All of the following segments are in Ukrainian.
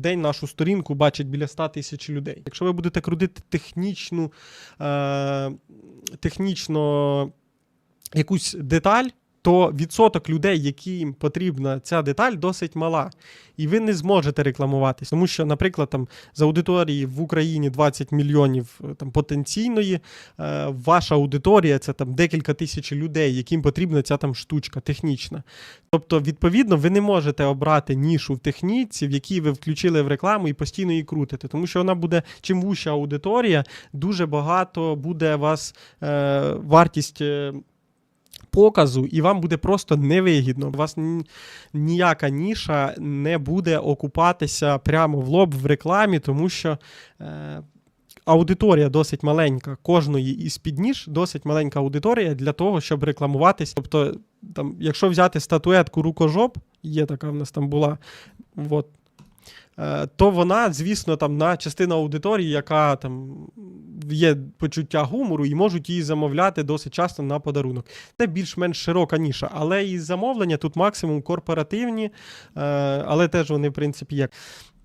день нашу сторінку бачить біля 100 тисяч людей. Якщо ви будете крутити технічну, е, технічно якусь деталь, то відсоток людей, яким потрібна ця деталь, досить мала. І ви не зможете рекламуватись. Тому що, наприклад, там з аудиторії в Україні 20 мільйонів е, там, потенційної, е, ваша аудиторія це там декілька тисяч людей, яким потрібна ця там штучка технічна. Тобто, відповідно, ви не можете обрати нішу в техніці, в якій ви включили в рекламу і постійно її крутите. Тому що вона буде, чим вуща аудиторія, дуже багато буде вас е, вартість. Показу, і вам буде просто невигідно. У вас ніяка ніша не буде окупатися прямо в лоб в рекламі, тому що е, аудиторія досить маленька. Кожної із підніж досить маленька аудиторія для того, щоб рекламуватись. Тобто, там, якщо взяти статуетку рукожоп, є така в нас там була. От, е, то вона, звісно, там на частина аудиторії, яка там є почуття гумору, і можуть її замовляти досить часто на подарунок. Це більш-менш широка ніша, але і замовлення тут максимум корпоративні, е, але теж вони, в принципі, є.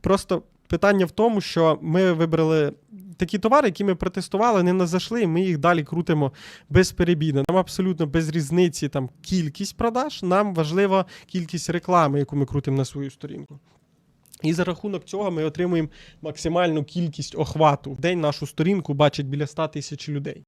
Просто питання в тому, що ми вибрали такі товари, які ми протестували, не зайшли, і ми їх далі крутимо безперебійно. Нам абсолютно без різниці там кількість продаж, нам важлива кількість реклами, яку ми крутимо на свою сторінку. І за рахунок цього ми отримуємо максимальну кількість охвату. В день нашу сторінку бачить біля 100 тисяч людей.